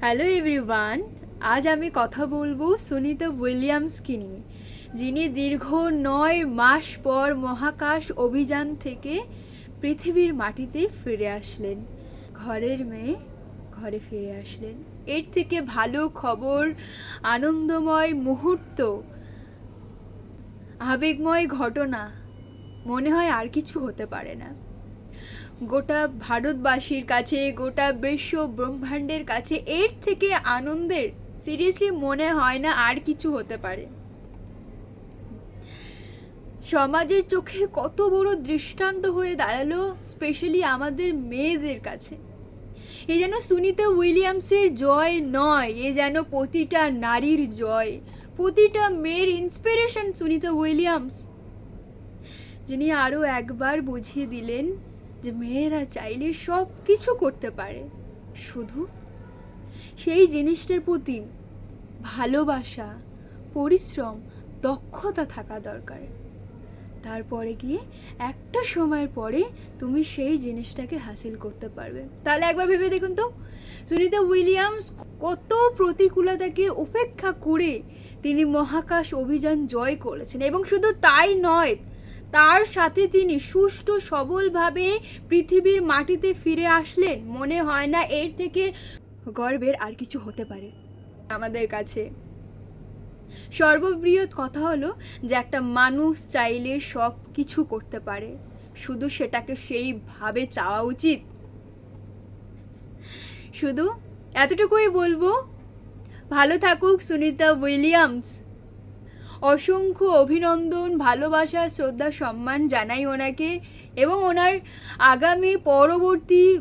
Hello everyone আজ আমি কথা বলব সুনিতা উইলিয়ামসকে নিয়ে, যিনি দীর্ঘ নয় মাস পর মহাকাশ অভিযান থেকে পৃথিবীর মাটিতে ফিরে আসলেন। ঘরের মেয়ে ঘরে ফিরে আসলেন। এর থেকে ভালো খবর, আনন্দময় মুহূর্ত, আবেগময় ঘটনা মনে হয় আর কিছু হতে পারে না। গোটা ভারতবাসীর কাছে, গোটা বিশ্ব ব্রহ্মাণ্ডের কাছে এর থেকে আনন্দের সিরিয়াসলি মনে হয় না আর কিছু হতে পারে। সমাজের চোখে কত বড় দৃষ্টান্ত হয়ে দাঁড়াল স্পেশালি আমাদের মেয়েদের কাছে। এ যেন সুনিতা উইলিয়ামসের জয় নয়, এ যেন প্রতিটা নারীর জয়, প্রতিটা মেয়ের ইন্সপিরেশন সুনিতা উইলিয়ামস। যিনি আরও একবার বুঝিয়ে দিলেন যে মেয়েরা চাইলে সব কিছু করতে পারে। শুধু সেই জিনিসটার প্রতি ভালোবাসা, পরিশ্রম, দক্ষতা থাকা দরকার। তারপরে গিয়ে একটা সময়ের পরে তুমি সেই জিনিসটাকে হাসিল করতে পারবে। তাহলে একবার ভেবে দেখুন তো, সুনিতা উইলিয়ামস কত প্রতিকূলতাকে উপেক্ষা করে তিনি মহাকাশ অভিযান জয় করেছেন। এবং শুধু তাই নয় তার সাথে তিনি সুষ্ঠু সবলভাবে পৃথিবীর মাটিতে ফিরে আসলেন, মনে হয় না এর থেকে গর্বের আর কিছু হতে পারে আমাদের কাছে। সর্ববৃহৎ কথা হলো যে একটা মানুষ চাইলে সব কিছু করতে পারে। শুধু সেটাকে সেইভাবে চাওয়া উচিত? শুধু এতটুকুই বলব। ভালো থাকুক সুনিতা উইলিয়ামস। অসংখ্য অভিনন্দন, ভালোবাসা, শ্রদ্ধা, সম্মান জানাই ওনাকে এবং ওনার আগামী পরবর্তী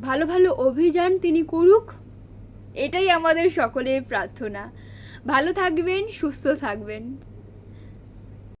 ভালো ভালো অভিযান তিনি করুক, এটাই আমাদের সকলের প্রার্থনা। ভালো থাকবেন, সুস্থ থাকবেন।